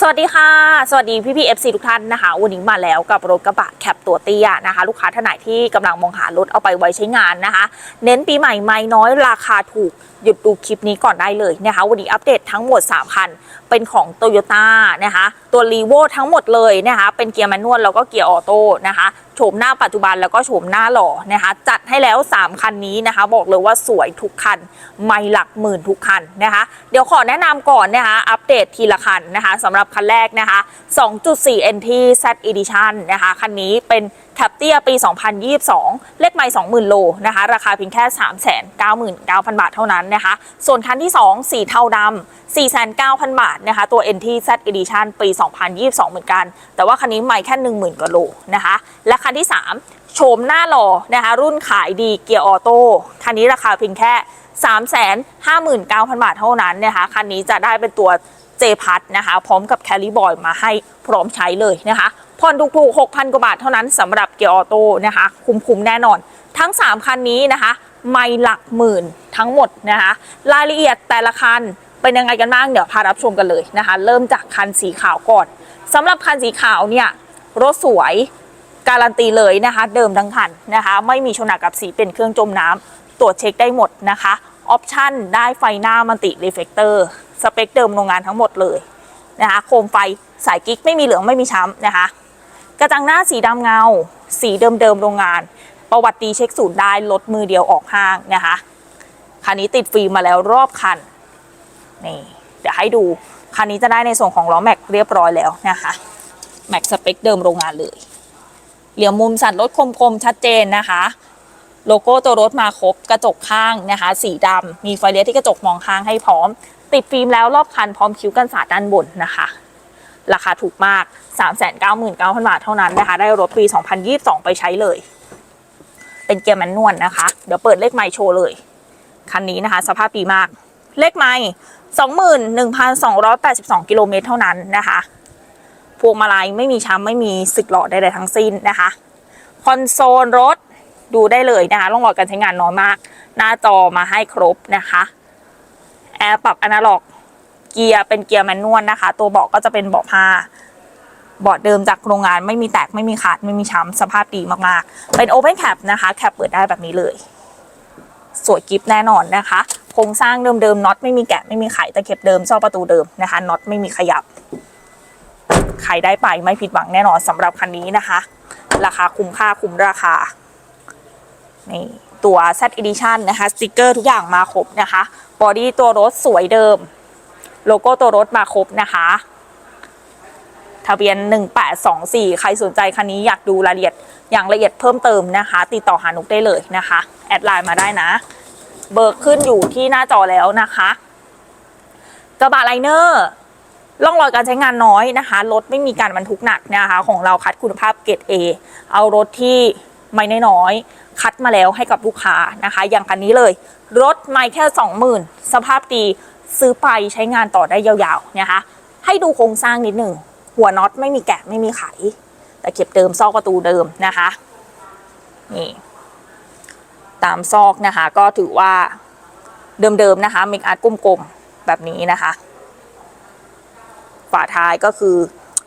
สวัสดีค่ะ สวัสดีพี่พีเอฟซีทุกท่านนะคะ วันนี้มาแล้วกับรถกระบะแคปตัวเตี้ยนะคะ ลูกค้าท่านไหนที่กำลังมองหารถเอาไปไว้ใช้งานนะคะ เน้นปีใหม่ไม่น้อยราคาถูกหยุดดูคลิปนี้ก่อนได้เลยนะคะ วันนี้อัปเดตทั้งหมด 3 คัน เป็นของโตโยต้านะคะตัวรีโวทั้งหมดเลยนะคะเป็นเกียร์แมนนวลแล้วก็เกียร์ออโต้นะคะโฉมหน้าปัจจุบันแล้วก็โฉมหน้าหล่อนะคะจัดให้แล้ว 3 คันนี้นะคะ บอกเลยว่าสวยทุกคัน ไม่หลักหมื่นทุกคันนะคะ เดี๋ยวขอแนะนำก่อนนะคะ อัปเดตทีละคันนะคะสำหรับคันแรกนะคะ 2.4 NT Z Edition นะคะ คันนี้เป็น แคปเตียปี 2022 เลขไม่20,000 โลนะคะ ราคาเพียงแค่ 399,000 บาทเท่านั้นนะคะ ส่วนคันที่ 2 สีเทาดำ4,900 บาทนะคะ ตัว NT Z Edition ปี 2022 เหมือนกัน แต่ว่าคันนี้ไม่แค่ 10,000กว่าโลนะคะ และคันที่ 3 โฉมหน้าหล่อนะคะ รุ่นขายดีเกียร์ออโต้ คันนี้ราคาเพียงแค่ 359,000 บาทเท่านั้นนะคะ คันนี้จะได้เป็นตัวเจพัทนะคะ พร้อมกับแคลิบอยมาให้พร้อมใช้เลยนะคะ ผ่อนถูกๆ 6,000 กว่าบาทเท่านั้นสำหรับเกียร์ออโต้นะคะ คุ้มๆ แน่นอน ทั้ง 3 คันนี้นะคะ ไม่หลักหมื่นทั้งหมดนะคะ รายละเอียดแต่ละคันเป็นยังไงกันบ้าง เดี๋ยวพารับชมกันเลยนะคะ เริ่มจากคันสีขาวก่อนสำหรับคันสีขาวเนี่ยรถสวยการันตีเลยนะคะ เดิมทั้งคันนะคะ ไม่มีชนหนักกับสีเป็นเครื่องจมน้ำตรวจเช็คได้หมดนะคะออปชั่นได้ไฟหน้ามันติรีเฟกเตอร์สเปคเดิมโรงงานทั้งหมดเลยนะคะโคมไฟสายกิ๊กไม่มีเหลืองไม่มีช้ำนะคะ กระจังหน้าสีดำเงา สีเดิมๆโรงงาน ประวัติดีเช็คศูนย์ได้ลดมือเดียวออกห้างนะคะคันนี้ติดฟิล์มมาแล้วรอบคันนี่เดี๋ยวให้ดูคันนี้จะได้ในส่วนของล้อแม็กเรียบร้อยแล้วนะคะแม็กสเปคเดิมโรงงานเลย เหลี่ยมมุมสันรถคมๆ ชัดเจนนะคะ โลโก้ตัวรถมาครบกระจกข้างนะคะ สีดำมีไฟเลี้ยวที่กระจกมองข้างให้พร้อม ติดฟิล์มแล้วรอบคันพร้อมคิ้วกันสาดด้านบนนะคะ ราคาถูกมาก 399,000 บาทเท่านั้นนะคะ ได้รถปี 2022 ไปใช้เลย เป็นเกียร์แมนนวลนะคะ เดี๋ยวเปิดเลขไมค์โชว์เลย คันนี้นะคะ สภาพดีมาก เลขไมค์21,282 กิโลเมตรเท่านั้นนะคะพวงมาลัยไม่มีช้ำไม่มีสึกหลอดใดๆทั้งสิ้นนะคะ คอนโซลรถดูได้เลยนะคะร่องรอยการใช้งานน้อยมาก หน้าจอมาให้ครบนะคะ แอร์ปรับอนาล็อก เกียร์เป็นเกียร์แมนนวลนะคะ ตัวเบาะก็จะเป็นเบาะผ้าเบาะเดิมจากโรงงานไม่มีแตกไม่มีขาดไม่มีช้ำสภาพดีมากๆ เป็นโอเพนแคปนะคะแคปเปิดได้แบบนี้เลย สวยกิฟแน่นอนนะคะโครงสร้างเดิมๆน็อตไม่มีแกะไม่มีไขตะเข็บเดิมซอประตูเดิมนะคะน็อตไม่มีขยับใครได้ไปไม่ผิดหวังแน่นอนสำหรับคันนี้นะคะ ราคาคุ้มค่าคุ้มราคานี่ตัว Z Edition นะคะสติกเกอร์ทุกอย่างมาครบนะคะบอดี้ตัวรถสวยเดิม โลโก้ตัวรถมาครบนะคะทะเบียน 1824 ใครสนใจคันนี้อยากดูรายละเอียดอย่างละเอียดเพิ่มเติมนะคะ ติดต่อหานุกได้เลยนะคะ แอดไลน์มาได้นะ เบอร์ขึ้นอยู่ที่หน้าจอแล้วนะคะ กระบะไลเนอร์ร่องรอยการใช้งานน้อยนะคะ รถไม่มีการบรรทุกหนักนะคะ ของเราคัดคุณภาพเกรด A เอารถที่ไม่น้อยๆคัดมาแล้วให้กับลูกค้านะคะ อย่างคันนี้เลย รถไม่แค่ 20,000 สภาพดี ซื้อไปใช้งานต่อได้ยาวๆนะคะ ให้ดูโครงสร้างนิดหนึ่งหัวน็อตไม่มีแกะไม่มีไข แต่เก็บเดิมซอกประตูเดิมนะคะนี่ตามซอกนะคะ ก็ถือว่าเดิมๆนะคะเมกอาร์ตกลมๆแบบนี้นะคะฝาท้ายก็คือ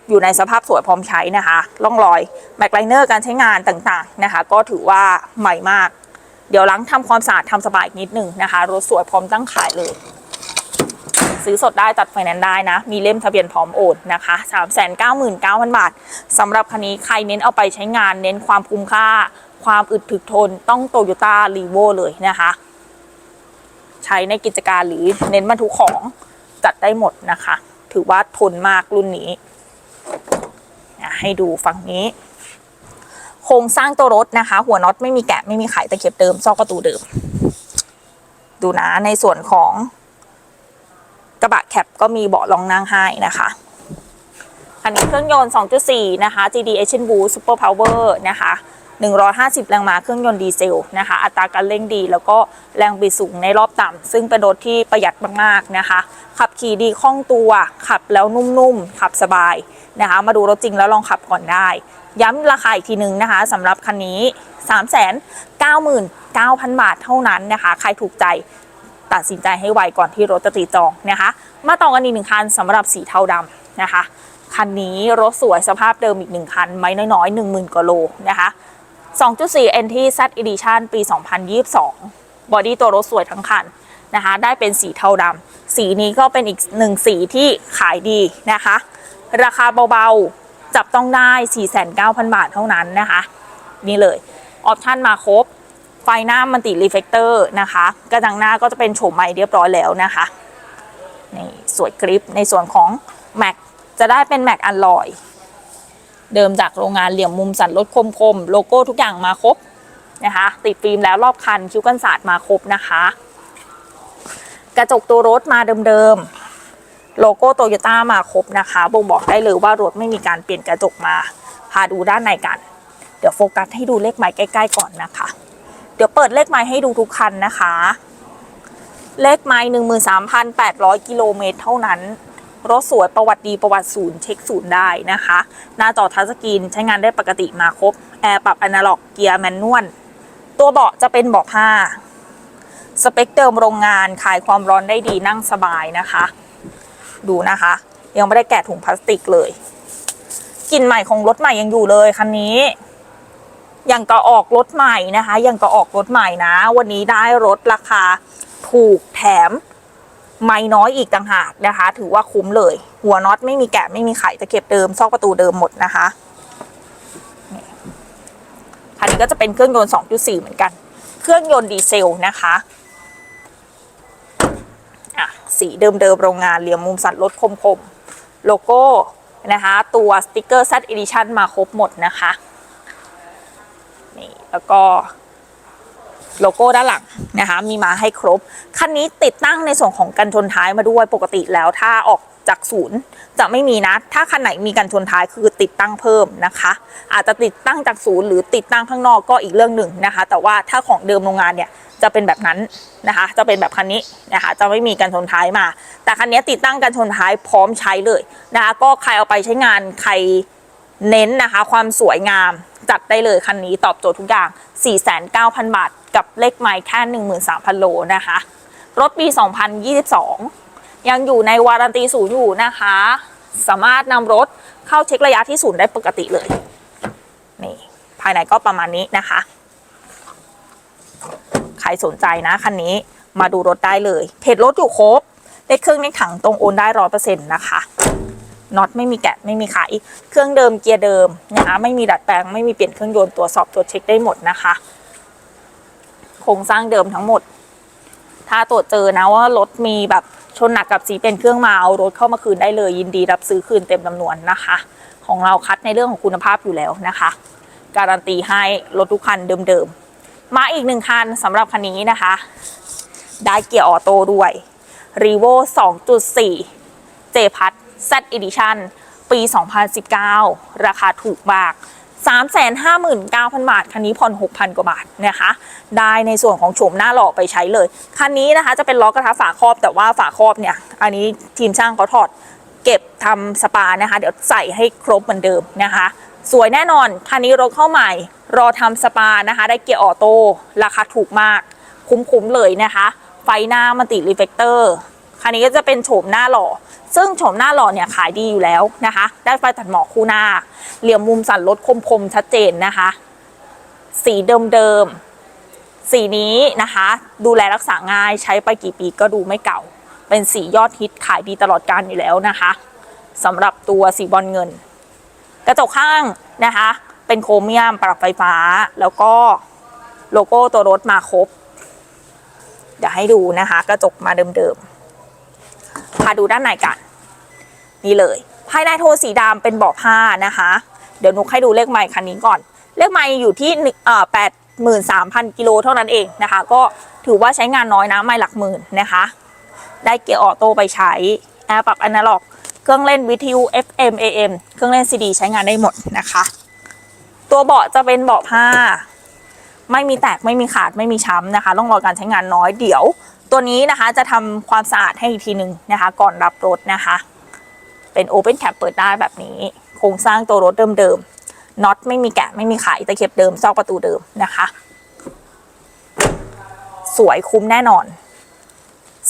อยู่ในสภาพสวยพร้อมใช้นะคะร่องรอยแม็กไลเนอร์การใช้งานต่างๆนะคะ ก็ถือว่าใหม่มาก เดี๋ยวล้างทำความสะอาดทำสบายอีกนิดหนึ่งนะคะรถสวยพร้อมตั้งขายเลย ซื้อสดได้ตัดไฟแนนซ์ได้นะ มีเล่มทะเบียนพร้อมโอนนะคะ399,000 บาทสำหรับคันนี้ใครเน้นเอาไปใช้งานเน้นความคุ้มค่า ความอึดถึกทนต้องโตโยต้ารีโวเลยนะคะ ใช้ในกิจการหรือเน้นบรรทุกของจัดได้หมดนะคะ ถือว่าทนมากรุ่นนี้ให้ดูฝั่งนี้ โครงสร้างตัวรถนะคะ หัวน็อตไม่มีแกะไม่มีไขตะเข็บเดิมซอกประตูเดิม ดูนะในส่วนของ กระบะแคปก็มีเบาะรองนั่งให้นะคะคันนี้เครื่องยนต์ 2.4 นะคะ GD Engine Boost Super Power นะคะ 150 แรงม้าเครื่องยนต์ดีเซลนะคะ อัตราการเร่งดี แล้วก็แรงบิดสูงในรอบต่ำซึ่งเป็นรถที่ประหยัดมากๆนะคะ ขับขี่ดีคล่องตัว ขับแล้วนุ่มๆ ขับสบายนะคะ มาดูรถจริงแล้วลองขับก่อนได้ย้ำราคาอีกทีหนึ่งนะคะสำหรับคันนี้ 399,000 บาทเท่านั้นนะคะ ใครถูกใจ ตัดสินใจให้ไวก่อนที่รถจะตีจองนะคะ มาต่อกันอีกหนึ่งคันสำหรับสีเทาดำนะคะ คันนี้รถสวยสภาพเดิมอีกหนึ่งคัน ไม่น้อยๆ1 0,000กว่าโลนะคะ 2.4 NT Z Edition ปี 2022 บอดี้ตัวรถสวยทั้งคันนะคะ ได้เป็นสีเทาดำ สีนี้ก็เป็นอีกหนึ่งสีที่ขายดีนะคะ ราคาเบาๆ จับต้องได้ 49,000 บาทเท่านั้นนะคะ นี่เลย ออปชั่นมาครบ ฟหน้ามันติรีเฟกเตอร์นะคะ กระจังหน้าก็จะเป็นโฉมใหม่เรียบร้อยแล้วนะคะนี่สวยกริปในส่วนของแม็กจะได้เป็นแม็กอันลอย เดิมจากโรงงานเหลี่ยมมุมสันรถคมๆ โลโก้ทุกอย่างมาครบนะคะ ติดฟิล์มแล้วรอบคัน คิ้วกันศาสตร์มาครบนะคะ กระจกตัวรถมาเดิมๆ โลโก้โตโยต้ามาครบนะคะ บ่งบอกได้เลยว่ารถไม่มีการเปลี่ยนกระจกมา พาดูด้านในกัน เดี๋ยวโฟกัสให้ดูเลขไม้ใกล้ ๆ ก่อนนะคะ เดี๋ยวเปิดเลขไม้ให้ดูทุกคันนะคะ เลขไม้13,800กิโลเมตรเท่านั้น รถสวยประวัติดีประวัติศูนย์เช็คศูนย์ได้นะคะ หน้าจอทัชสกรีนใช้งานได้ปกติมาครบ แอร์ปรับอนาล็อกเกียร์แมนนวล ตัวเบาะจะเป็นเบาะผ้า สเปคเดิมโรงงานขายความร้อนได้ดีนั่งสบายนะคะ ดูนะคะ ยังไม่ได้แกะถุงพลาสติกเลยกลิ่นใหม่ของรถใหม่ยังอยู่เลยคันนี้ อยังก็ออกรถใหม่นะคะ อยังก็ออกรถใหม่นะ วันนี้ได้รถราคาถูกแถมไม่น้อยอีกต่างหากนะคะ ถือว่าคุ้มเลย หัวน็อตไม่มีแกะไม่มีไขตะเข็บเดิมซอกประตูเดิมหมดนะคะคันนี้ก็จะเป็นเครื่องยนต์ 2.4 เหมือนกัน เครื่องยนต์ดีเซลนะคะอะสีเดิมๆโรงงานเหลี่ยมมุมสันรถคมๆ โลโก้นะคะ ตัวสติกเกอร์ Z Edition มาครบหมดนะคะ นี่แล้วก็โลโก้ด้านหลังนะคะมีมาให้ครบ คันนี้ติดตั้งในส่วนของกันชนท้ายมาด้วยปกติแล้วถ้าออกจากศูนย์จะไม่มีนะ ถ้าคันไหนมีกันชนท้ายคือติดตั้งเพิ่มนะคะ อาจจะติดตั้งจากศูนย์หรือติดตั้งข้างนอกก็อีกเรื่องหนึ่งนะคะ แต่ว่าถ้าของเดิมโรงงานเนี่ยจะเป็นแบบนั้นนะคะ จะเป็นแบบคันนี้นะคะ จะไม่มีกันชนท้ายมา แต่คันนี้ติดตั้งกันชนท้ายพร้อมใช้เลยนะคะ ก็ใครเอาไปใช้งานใคร เน้นนะคะความสวยงามจัดได้เลยคันนี้ตอบโจทย์ทุกอย่าง 49,000 บาท กับเลขไมล์แค่ 13,000 โลนะคะ รถปี 2022 ยังอยู่ในวารันตีศูนย์อยู่นะคะ สามารถนำรถเข้าเช็คระยะที่ศูนย์ได้ปกติเลย นี่ ภายในก็ประมาณนี้นะคะ ใครสนใจนะคันนี้มาดูรถได้เลย เพจรถอยู่ครบเลขเครื่องในถังตรงโอนได้ร้อยเปอร์เซ็นต์นะคะ น็อตไม่มีแกะไม่มีขายเครื่องเดิมเกียร์เดิมนะคะไม่มีดัดแปลงไม่มีเปลี่ยนเครื่องยนต์ตรวจสอบตรวจเช็คได้หมดนะคะโครงสร้างเดิมทั้งหมด ถ้าตรวจเจอนะว่ารถมีแบบชนหนักกับสีเป็นเครื่องมาเอารถเข้ามาคืนได้เลยยินดีรับซื้อคืนเต็มจำนวนนะคะ ของเราคัดในเรื่องของคุณภาพอยู่แล้วนะคะ การันตีให้รถทุกคันเดิมๆ มาอีกหนึ่งคันสำหรับคันนี้นะคะ ได้เกียร์ออโต้ด้วย r e v o 2.4 เจพัท Z Edition ปี 2019 ราคาถูกมาก 359,000 บาท คันนี้ผ่อน 6,000 กว่าบาทนะคะ ได้ในส่วนของโฉมหน้าหล่อไปใช้เลย คันนี้นะคะจะเป็นล้อกระทะฝาครอบแต่ว่าฝาครอบเนี่ย อันนี้ทีมช่างเขาถอดเก็บทำสปานะคะ เดี๋ยวใส่ให้ครบเหมือนเดิมนะคะ สวยแน่นอน คันนี้รถเข้าใหม่ รอทำสปานะคะ ได้เกียร์ออโต้ ราคาถูกมาก คุ้มๆเลยนะคะ ไฟหน้ามันติรีเฟกเตอร์ คันนี้ก็จะเป็นโฉมหน้าหล่อ ซึ่งโฉมหน้าหล่อเนี่ยขายดีอยู่แล้วนะคะ ได้ไฟตัดหมอกคู่หน้า เหลี่ยมมุมสันรถคมๆ ชัดเจนนะคะ สีเดิมๆ สีนี้นะคะ ดูแลรักษาง่ายใช้ไปกี่ปีก็ดูไม่เก่า เป็นสียอดฮิตขายดีตลอดการอยู่แล้วนะคะสำหรับตัวสีบอลเงิน กระจกข้างนะคะ เป็นโครเมียมปรับไฟฟ้า แล้วก็โลโก้ตัวรถมาครบเดี๋ยวให้ดูนะคะ กระจกมาเดิมๆ ดูด้านในกัน นี่เลย ภายในโทนสีดำเป็นเบาะผ้านะคะ เดี๋ยวนุกให้ดูเลขไมล์คันนี้ก่อน เลขไมล์อยู่ที่แปดหมื่นสามพันกิโลเท่านั้นเองนะคะ ก็ถือว่าใช้งานน้อยนะไมล์หลักหมื่นนะคะ ได้เกียร์ออโต้ไปใช้แอร์ปรับอนาล็อกเครื่องเล่นวิทยุ FM AM เครื่องเล่น CD ใช้งานได้หมดนะคะ ตัวเบาะจะเป็นเบาะผ้า ไม่มีแตกไม่มีขาดไม่มีช้ำนะคะร่องรอยการใช้งานน้อยเดี๋ยว ตัวนี้นะคะจะทำความสะอาดให้อีกทีหนึ่งนะคะ ก่อนรับรถนะคะ เป็น Open Cap เปิดได้แบบนี้ โครงสร้างตัวรถเดิมๆน็อตไม่มีแกะไม่มีไขตะเข็บเดิมซอกประตูเดิมนะคะ สวยคุ้มแน่นอน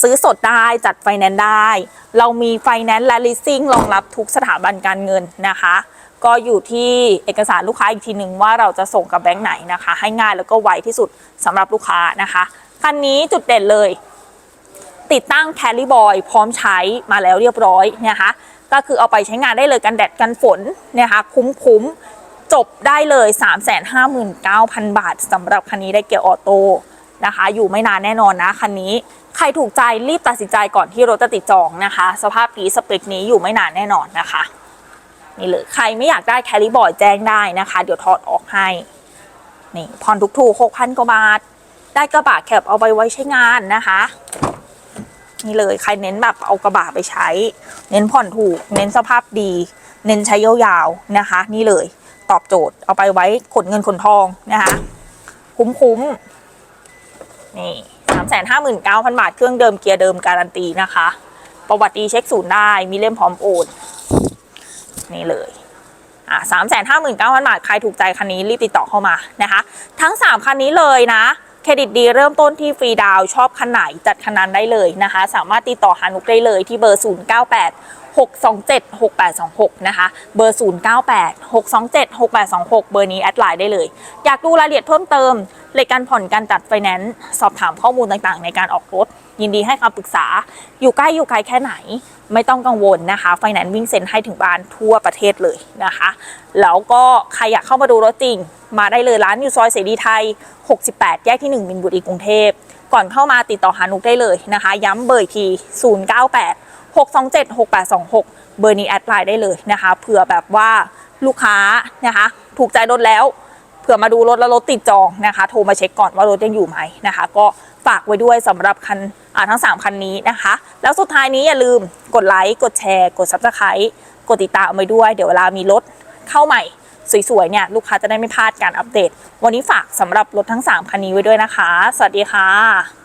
ซื้อสดได้จัดไฟแนนซ์ได้ เรามีไฟแนนซ์และ leasing รองรับทุกสถาบันการเงินนะคะ ก็อยู่ที่เอกสารลูกค้าอีกทีหนึ่งว่าเราจะส่งกับแบงค์ไหนนะคะ ให้ง่ายแล้วก็ไวที่สุดสำหรับลูกค้านะคะคันนี้จุดเด่นเลย ติดตั้งแคลิบอยพร้อมใช้มาแล้วเรียบร้อยนะคะก็คือเอาไปใช้งานได้เลยกันแดดกันฝนนะคะคุ้มๆจบได้เลย 359,000 บาทสำหรับคันนี้ได้เกียร์ออโต้นะคะ อยู่ไม่นานแน่นอนนะคันนี้ใครถูกใจรีบตัดสินใจก่อนที่รถจะติดจองนะคะ สภาพนี้สเปคนี้อยู่ไม่นานแน่นอนนะคะ นี่เลยใครไม่อยากได้แคลิบอยแจ้งได้นะคะ เดี๋ยวถอดออกให้นี่ผ่อนทุกๆ6,000กว่าบาท ได้กระบะแคบเอาไปไว้ใช้งานนะคะ นี่เลยใครเน้นแบบเอากระบะไปใช้ เน้นผ่อนถูก เน้นสภาพดี เน้นใช้ยาวๆนะคะ นี่เลยตอบโจทย์เอาไปไว้ขนเงินขนทองนะคะ คุ้มๆนี่สามแสนห้าหมื่นเก้าพันบาทเครื่องเดิมเกียร์เดิมการันตีนะคะ ประวัติดีเช็คศูนย์ได้มีเล่มพร้อมโอน นี่เลยอ่าสามแสนห้าหมื่นเก้าพันบาท ใครถูกใจคันนี้รีบติดต่อเข้ามานะคะ ทั้ง 3 คันนี้เลยนะ เครดิตดีเริ่มต้นที่ฟรีดาวชอบคันไหนจัดคันนั้นได้เลยนะคะ สามารถติดต่อฮานุกได้เลยที่เบอร์ 098 6276826 นะคะ เบอร์ 098 627 6826 เบอร์นี้แอดไลน์ได้เลย อยากดูรายละเอียดเพิ่มเติมเลยการผ่อนการจัดไฟแนนซ์สอบถามข้อมูลต่างๆ ในการออกรถ ยินดีให้คำปรึกษา อยู่ใกล้อยู่ไกลแค่ไหน ไม่ต้องกังวลนะคะไฟแนนซ์วิ่งเซ็นให้ถึงบ้านทั่วประเทศเลยนะคะ แล้วก็ใครอยากเข้ามาดูรถจริง มาได้เลยร้านอยู่ซอยเสรีไทย 68 แยกที่ 1 มินบุรีกรุงเทพก่อนเข้ามาติดต่อหานุกได้เลยนะคะ ย้ำเบอร์อีกที 098 627 6826 เบอร์นี้แอดไลน์ได้เลยนะคะเผื่อแบบว่าลูกค้านะคะถูกใจรถแล้วเผื่อมาดูรถแล้วรถติดจองนะคะ โทรมาเช็คก่อนว่ารถยังอยู่ไหมนะคะ ก็ฝากไว้ด้วยสำหรับคันทั้ง 3 คันนี้นะคะ แล้วสุดท้ายนี้อย่าลืมกดไลค์กดแชร์ กด subscribe กดติดตามเอาไว้ด้วย เดี๋ยวเวลามีรถเข้าใหม่สวยๆเนี่ยลูกค้าจะได้ไม่พลาดการอัปเดต วันนี้ฝากสำหรับรถทั้ง 3 คันนี้ไว้ด้วยนะคะ สวัสดีค่ะ